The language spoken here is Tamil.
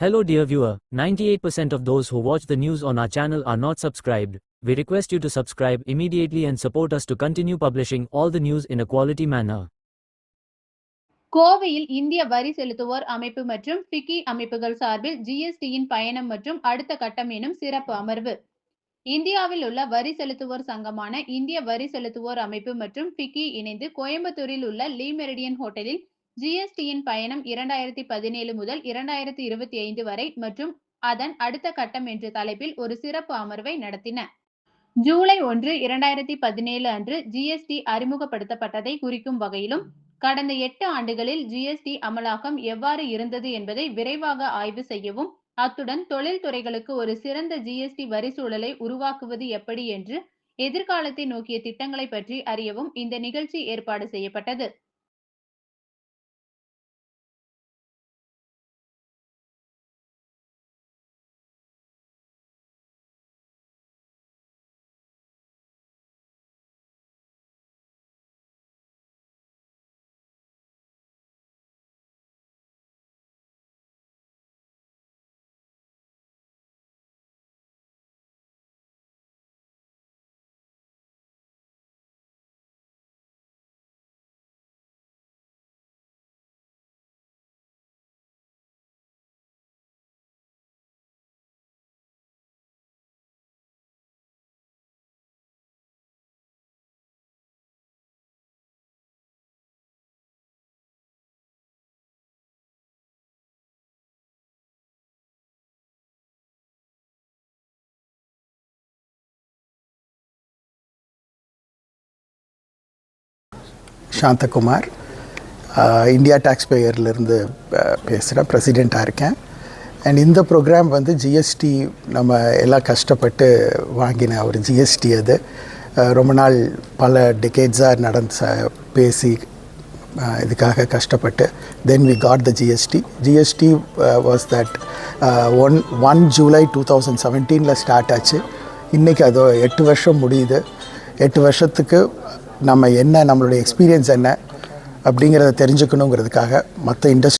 Hello dear viewer, 98% of those who watch the news on our channel are not subscribed. We request you to subscribe immediately and support us to continue publishing all the news in a quality manner. கோவையில் இந்திய வரி செலுத்துவோர் அமைப்பு மற்றும் ஃபிக்கி அமைப்புகள் சார்பில் ஜிஎஸ்டியின் பயணம் மற்றும் அடுத்த கட்டம் எனும் சிறப்பு அமர்வு இந்தியாவில் உள்ள வரி செலுத்துவோர் சங்கமான இந்திய வரி செலுத்துவோர் அமைப்பு மற்றும் ஃபிக்கி இணைந்து கோயம்புத்தூரில் உள்ள லீ மெரிடியன் ஹோட்டலில் ஜிஎஸ்டியின் பயணம் இரண்டாயிரத்தி பதினேழு முதல் இரண்டாயிரத்தி இருபத்தி ஐந்து வரை மற்றும் அதன் அடுத்த கட்டம் என்ற தலைப்பில் ஒரு சிறப்பு அமர்வை நடத்தின. ஜூலை ஒன்று இரண்டாயிரத்தி பதினேழு அன்று ஜிஎஸ்டி அறிமுகப்படுத்தப்பட்டதை குறிக்கும் வகையிலும் கடந்த எட்டு ஆண்டுகளில் ஜிஎஸ்டி அமலாக்கம் எவ்வாறு இருந்தது என்பதை விரைவாக ஆய்வு செய்யவும் அத்துடன் தொழில் துறைகளுக்கு ஒரு சிறந்த ஜிஎஸ்டி வரி சூழலை உருவாக்குவது எப்படி என்று எதிர்காலத்தை நோக்கிய திட்டங்களை பற்றி அறியவும் இந்த நிகழ்ச்சி ஏற்பாடு செய்யப்பட்டது. சாந்தகுமார். இந்தியா டேக்ஸ் பேயர்லேருந்து பேசுகிறேன் ப்ரெசிடெண்ட்டாக இருக்கேன். அண்ட் இந்த ப்ரோக்ராம் வந்து ஜிஎஸ்டி நம்ம எல்லாம் கஷ்டப்பட்டு வாங்கின ஒரு ஜிஎஸ்டி அது. ரொம்ப நாள் பல டெகேட்ஸாக நடந்து ச- பேசி இதுக்காக கஷ்டப்பட்டு then we got the GST GST was that one one July two thousand செவன்டீனில் start ஆச்சு. இன்றைக்கி அது எட்டு வருஷம் முடியுது. எட்டு வருஷத்துக்கு நம்ம என்ன நம்மளுடைய எக்ஸ்பீரியன்ஸ் என்ன அப்படிங்கிறத தெரிஞ்சுக்கணுங்கிறதுக்காக மற்ற இண்டஸ்ட்ரி